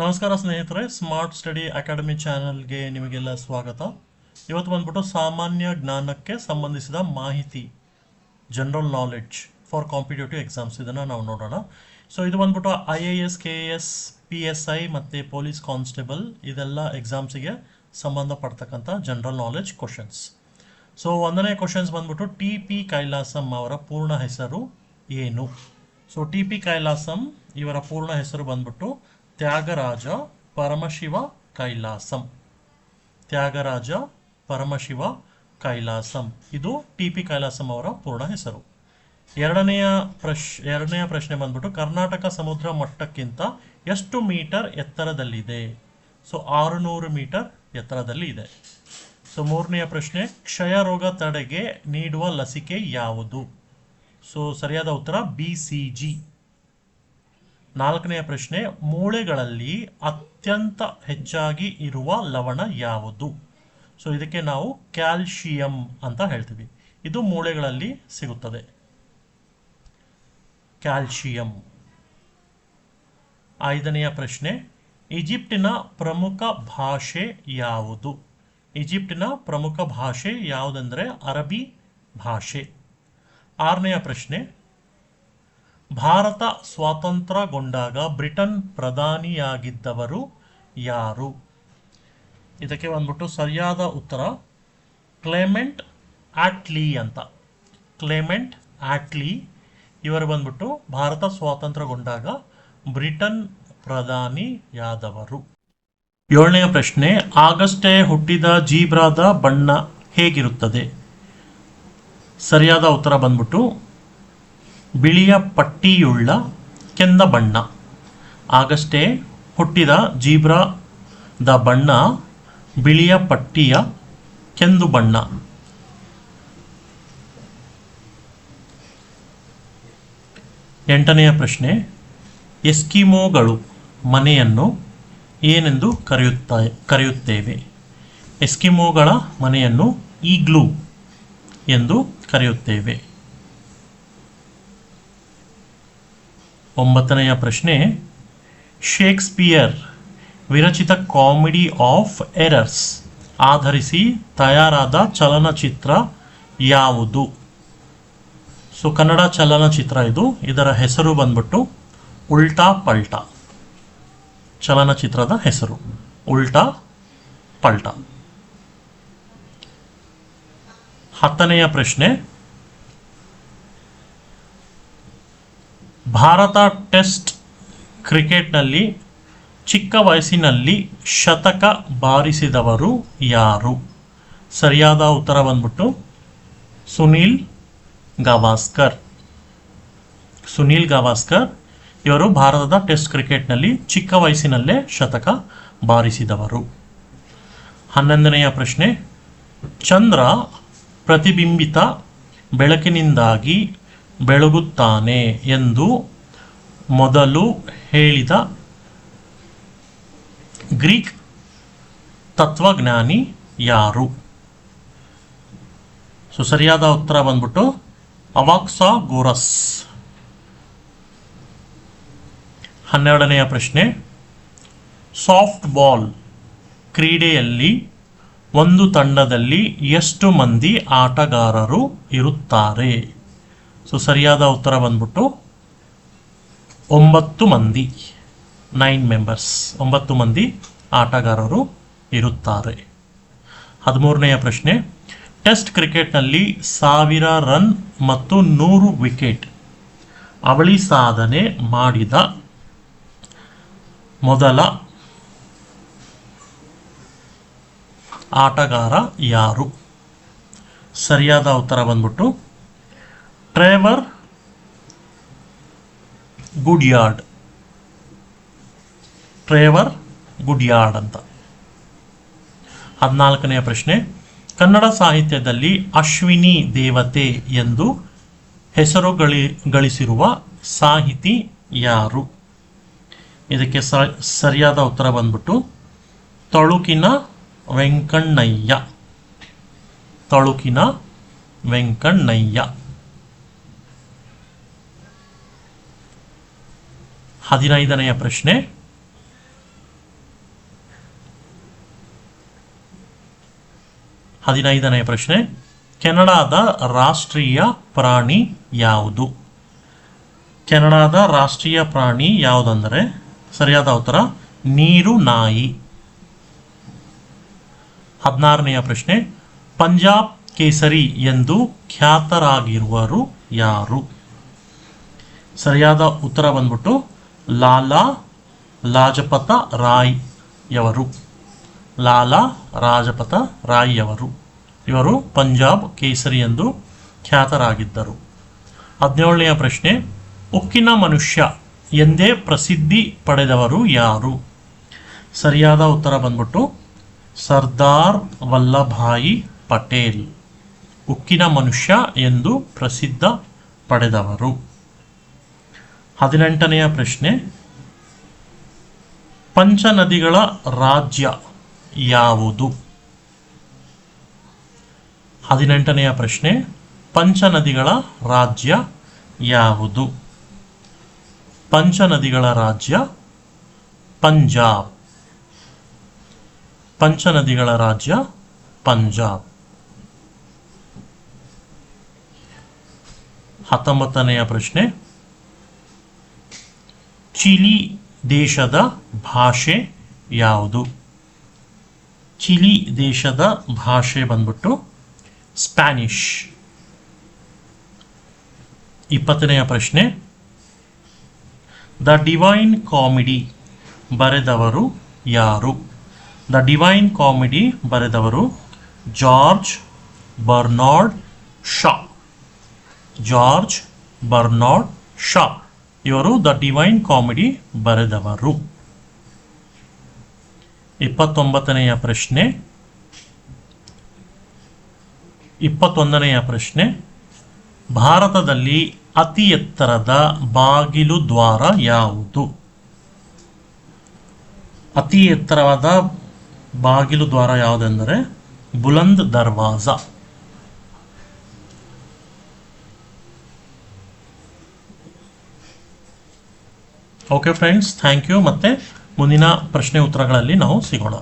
ನಮಸ್ಕಾರ ಸ್ನೇಹಿತರೆ smart study academy ಚಾನಲ್ಗೆ ನಿಮಗೆಲ್ಲ ಸ್ವಾಗತ. ಇವತ್ತು ಬಂದ್ಬಿಟ್ಟು ಸಾಮಾನ್ಯ ಜ್ಞಾನಕ್ಕೆ ಸಂಬಂಧಿಸಿದ ಮಾಹಿತಿ general knowledge for competitive exams ಇದನ್ನು ನಾವು ನೋಡೋಣ. ಸೊ ಇದು ಬಂದ್ಬಿಟ್ಟು I A S K S P S I ಮತ್ತು ಪೊಲೀಸ್ ಕಾನ್ಸ್ಟೇಬಲ್ ಇದೆಲ್ಲ ಎಕ್ಸಾಮ್ಸಿಗೆ ಸಂಬಂಧಪಡ್ತಕ್ಕಂಥ ಜನರಲ್ ನಾಲೆಡ್ಜ್ ಕ್ವಶನ್ಸ್ ಸೊ ಒಂದನೇ ಕ್ವಶನ್ಸ್ ಬಂದ್ಬಿಟ್ಟು ಟಿ ಪಿ ಕೈಲಾಸಂ ಅವರ ಪೂರ್ಣ ಹೆಸರು ಏನು? ಸೊ ಟಿ ಪಿ ಕೈಲಾಸಂ ಇವರ ಪೂರ್ಣ ಹೆಸರು ಬಂದ್ಬಿಟ್ಟು ತ್ಯಾಗರಾಜ ಪರಮಶಿವ ಕೈಲಾಸಂ. ತ್ಯಾಗರಾಜ ಪರಮಶಿವ ಕೈಲಾಸಂ. ಇದು ಟಿ ಪಿ ಕೈಲಾಸಂ ಅವರ ಪೂರ್ಣ ಹೆಸರು. ಎರಡನೆಯ ಪ್ರಶ್, ಎರಡನೆಯ ಪ್ರಶ್ನೆ ಬಂದ್ಬಿಟ್ಟು ಕರ್ನಾಟಕ ಸಮುದ್ರ ಮಟ್ಟಕ್ಕಿಂತ ಎಷ್ಟು ಮೀಟರ್ ಎತ್ತರದಲ್ಲಿದೆ? ಸೊ, ಆರುನೂರು ಮೀಟರ್ ಎತ್ತರದಲ್ಲಿ ಇದೆ ಸೊ, ಮೂರನೆಯ ಪ್ರಶ್ನೆ, ಕ್ಷಯ ರೋಗ ತಡೆಗೆ ನೀಡುವ ಲಸಿಕೆ ಯಾವುದು? ಸೊ, ಸರಿಯಾದ ಉತ್ತರ, ಬಿ ಸಿ ಜಿ. ನಾಲ್ಕನೆಯ ಪ್ರಶ್ನೆ, ಮೂಳೆಗಳಲ್ಲಿ ಅತ್ಯಂತ ಹೆಚ್ಚಾಗಿ ಇರುವ ಲವಣ ಯಾವುದು? ಸೊ ಇದಕ್ಕೆ ನಾವು ಕ್ಯಾಲ್ಶಿಯಂ ಅಂತ ಹೇಳ್ತೀವಿ. ಇದು ಮೂಳೆಗಳಲ್ಲಿ ಸಿಗುತ್ತದೆ. ಕ್ಯಾಲ್ಶಿಯಂ. ಐದನೆಯ ಪ್ರಶ್ನೆ, ಈಜಿಪ್ಟಿನ ಪ್ರಮುಖ ಭಾಷೆ ಯಾವುದು? ಈಜಿಪ್ಟಿನ ಪ್ರಮುಖ ಭಾಷೆ ಯಾವುದೆಂದರೆ ಅರಬಿ ಭಾಷೆ. ಆರನೆಯ ಪ್ರಶ್ನೆ ಭಾರತ ಸ್ವಾತಂತ್ರ್ಯಗೊಂಡಾಗ ಬ್ರಿಟನ್ ಪ್ರಧಾನಿಯಾಗಿದ್ದವರು ಯಾರು? ಇದಕ್ಕೆ ಬಂದ್ಬಿಟ್ಟು ಸರಿಯಾದ ಉತ್ತರ, ಕ್ಲೇಮೆಂಟ್ ಆಟ್ಲಿ ಅಂತ. Clement Attlee. ಇವರು ಬಂದ್ಬಿಟ್ಟು ಭಾರತ ಸ್ವಾತಂತ್ರ್ಯಗೊಂಡಾಗ ಬ್ರಿಟನ್ ಪ್ರಧಾನಿಯಾದವರು. ಏಳನೆಯ ಪ್ರಶ್ನೆ, ಆಗಸ್ಟೇ ಹುಟ್ಟಿದ ಜೀಬ್ರಾದ ಬಣ್ಣ ಹೇಗಿರುತ್ತದೆ? ಸರಿಯಾದ ಉತ್ತರ ಬಂದ್ಬಿಟ್ಟು ಬಿಳಿಯ ಪಟ್ಟಿಯುಳ್ಳ ಕೆಂದ ಬಣ್ಣ. ಆಗಷ್ಟೇ ಹುಟ್ಟಿದ ಜೀಬ್ರಾದ ಬಣ್ಣ ಬಿಳಿಯ ಪಟ್ಟಿಯ ಕೆಂದು ಬಣ್ಣ. ಎಂಟನೆಯ ಪ್ರಶ್ನೆ, ಎಸ್ಕಿಮೋಗಳು ಮನೆಯನ್ನು ಏನೆಂದು ಕರೆಯುತ್ತಾ, ಕರೆಯುತ್ತೇವೆ? ಎಸ್ಕಿಮೋಗಳ ಮನೆಯನ್ನು ಈಗ್ಲೂ ಎಂದು ಕರೆಯುತ್ತೇವೆ. ಒಂಬತ್ತನೆಯ ಪ್ರಶ್ನೆ ಶೇಕ್ಸ್ಪಿಯರ್ ವಿರಚಿತ ಕಾಮಿಡಿ ಆಫ್ ಎರರ್ಸ್ ಆಧರಿಸಿ ತಯಾರಾದ ಚಲನಚಿತ್ರ ಯಾವುದು? ಸೊ, ಕನ್ನಡ ಚಲನಚಿತ್ರ ಇದು. ಇದರ ಹೆಸರು ಬಂದ್ಬಿಟ್ಟು ಉಲ್ಟಾ ಪಲ್ಟಾ. ಚಲನಚಿತ್ರದ ಹೆಸರು, ಉಲ್ಟಾ ಪಲ್ಟಾ. ಹತ್ತನೆಯ ಪ್ರಶ್ನೆ ಭಾರತ ಟೆಸ್ಟ್ ಕ್ರಿಕೆಟ್ನಲ್ಲಿ ಚಿಕ್ಕ ವಯಸ್ಸಿನಲ್ಲಿ ಶತಕ ಬಾರಿಸಿದವರು ಯಾರು? ಸರಿಯಾದ ಉತ್ತರ ಬಂದ್ಬಿಟ್ಟು ಸುನೀಲ್ ಗವಾಸ್ಕರ್. ಸುನೀಲ್ ಗವಾಸ್ಕರ್ ಇವರು ಭಾರತದ ಟೆಸ್ಟ್ ಕ್ರಿಕೆಟ್ನಲ್ಲಿ ಚಿಕ್ಕ ವಯಸ್ಸಿನಲ್ಲೇ ಶತಕ ಬಾರಿಸಿದವರು. ಹನ್ನೊಂದನೆಯ ಪ್ರಶ್ನೆ, ಚಂದ್ರ ಪ್ರತಿಬಿಂಬಿತ ಬೆಳಕಿನಿಂದಾಗಿ ಬೆಳಗುತ್ತಾನೆ ಎಂದು ಮೊದಲು ಹೇಳಿದ ಗ್ರೀಕ್ ತತ್ವಜ್ಞಾನಿ ಯಾರು? ಸೊ, ಸರಿಯಾದ ಉತ್ತರ ಬಂದ್ಬಿಟ್ಟು ಅವಾಕ್ಸಾ ಗೋರಸ್ ಹನ್ನೆರಡನೆಯ ಪ್ರಶ್ನೆ. ಸಾಫ್ಟ್ ಬಾಲ್ ಕ್ರೀಡೆಯಲ್ಲಿ ಒಂದು ತಂಡದಲ್ಲಿ ಎಷ್ಟು ಮಂದಿ ಆಟಗಾರರು ಇರುತ್ತಾರೆ? ಸೊ ಸರಿಯಾದ ಉತ್ತರ ಬಂದ್ಬಿಟ್ಟು ಒಂಬತ್ತು ಮಂದಿ ನೈನ್ ಮೆಂಬರ್ಸ್ ಒಂಬತ್ತು ಮಂದಿ ಆಟಗಾರರು ಇರುತ್ತಾರೆ. ಹದಿಮೂರನೆಯ ಪ್ರಶ್ನೆ, ಟೆಸ್ಟ್ ಕ್ರಿಕೆಟ್ನಲ್ಲಿ ಸಾವಿರ ರನ್ ಮತ್ತು ನೂರು ವಿಕೆಟ್ ಅವಳಿ ಸಾಧನೆ ಮಾಡಿದ ಮೊದಲ ಆಟಗಾರ ಯಾರು? ಸರಿಯಾದ ಉತ್ತರ ಬಂದ್ಬಿಟ್ಟು ಟ್ರೇವರ್ ಗುಡ್ಯಾರ್ಡ್ ಟ್ರೇವರ್ ಗುಡ್ಯಾರ್ಡ್ ಅಂತ. ಹದಿನಾಲ್ಕನೆಯ ಪ್ರಶ್ನೆ. ಕನ್ನಡ ಸಾಹಿತ್ಯದಲ್ಲಿ ಅಶ್ವಿನಿ ದೇವತೆ ಎಂದು ಹೆಸರು ಗಳಿ ಗಳಿಸಿರುವ ಸಾಹಿತಿ ಯಾರು? ಇದಕ್ಕೆ ಸರಿಯಾದ ಉತ್ತರ ಬಂದ್ಬಿಟ್ಟು ತಳುಕಿನ ವೆಂಕಣ್ಣಯ್ಯ. ತಳುಕಿನ ವೆಂಕಣ್ಣಯ್ಯ. ಹದಿನೈದನೆಯ ಪ್ರಶ್ನೆ. ಹದಿನೈದನೆಯ ಪ್ರಶ್ನೆ. ಕೆನಡಾದ ರಾಷ್ಟ್ರೀಯ ಪ್ರಾಣಿ ಯಾವುದು? ಕೆನಡಾದ ರಾಷ್ಟ್ರೀಯ ಪ್ರಾಣಿ ಯಾವುದಂದರೆ? ಸರಿಯಾದ ಉತ್ತರ, ನೀರು ನಾಯಿ. ಹದಿನಾರನೆಯ ಪ್ರಶ್ನೆ. ಪಂಜಾಬ್ ಕೇಸರಿ ಎಂದು ಖ್ಯಾತರಾಗಿರುವರು ಯಾರು? ಸರಿಯಾದ ಉತ್ತರ ಬಂದ್ಬಿಟ್ಟು ಲಾಲಾ, ಲಾಜಪತ ರಾಯ್ ಯವರು ಲಾಲಾ, ರಾಜಪತ ರಾಯ್ ಅವರು ಇವರು ಪಂಜಾಬ್ ಕೇಸರಿ ಎಂದು ಖ್ಯಾತರಾಗಿದ್ದರು. ಹದಿನೇಳನೆಯ ಪ್ರಶ್ನೆ, ಉಕ್ಕಿನ ಮನುಷ್ಯ ಎಂದೇ ಪ್ರಸಿದ್ಧಿ ಪಡೆದವರು ಯಾರು? ಸರಿಯಾದ ಉತ್ತರ ಬಂದ್ಬಿಟ್ಟು, ಸರ್ದಾರ್ ವಲ್ಲಭಾಯಿ ಪಟೇಲ್. ಉಕ್ಕಿನ ಮನುಷ್ಯ ಎಂದು ಪ್ರಸಿದ್ಧ ಪಡೆದವರು. ಹದಿನೆಂಟನೆಯ ಪ್ರಶ್ನೆ. ಪಂಚನದಿಗಳ ರಾಜ್ಯ ಯಾವುದು? ಹದಿನೆಂಟನೆಯ ಪ್ರಶ್ನೆ. ಪಂಚನದಿಗಳ ರಾಜ್ಯ ಯಾವುದು? ಪಂಚನದಿಗಳ ರಾಜ್ಯ ಪಂಜಾಬ್. ಪಂಚನದಿಗಳ ರಾಜ್ಯ ಪಂಜಾಬ್. ಹತ್ತೊಂಬತ್ತನೆಯ ಪ್ರಶ್ನೆ. ಚಿಲಿ ದೇಶದ ಭಾಷೆ ಯಾವುದು? ಚಿಲಿ ದೇಶದ ಭಾಷೆ ಬಂದ್ಬಿಟ್ಟು ಸ್ಪ್ಯಾನಿಷ್. ಇಪ್ಪತ್ತನೆಯ ಪ್ರಶ್ನೆ. ದ ಡಿವೈನ್ ಕಾಮಿಡಿ ಬರೆದವರು ಯಾರು? ದ ಡಿವೈನ್ ಕಾಮಿಡಿ ಬರೆದವರು George Bernard Shaw. George Bernard Shaw. ಇವರು ದ ಡಿವೈನ್ ಕಾಮಿಡಿ ಬರೆದವರು. ಇಪ್ಪತ್ತೊಂಬತ್ತನೆಯ ಪ್ರಶ್ನೆ. ಇಪ್ಪತ್ತೊಂದನೆಯ ಪ್ರಶ್ನೆ. ಭಾರತದಲ್ಲಿ ಅತಿ ಎತ್ತರದ ಬಾಗಿಲು ದ್ವಾರ ಯಾವುದು? ಅತಿ ಎತ್ತರವಾದ ಬಾಗಿಲು ದ್ವಾರ ಯಾವುದೆಂದರೆ Buland Darwaza. Okay friends thank you ಮತ್ತೆ ಮುಂದಿನ ಪ್ರಶ್ನೆ ಉತ್ತರಗಳಲ್ಲಿ ನಾವು ಸಿಗೋಣ.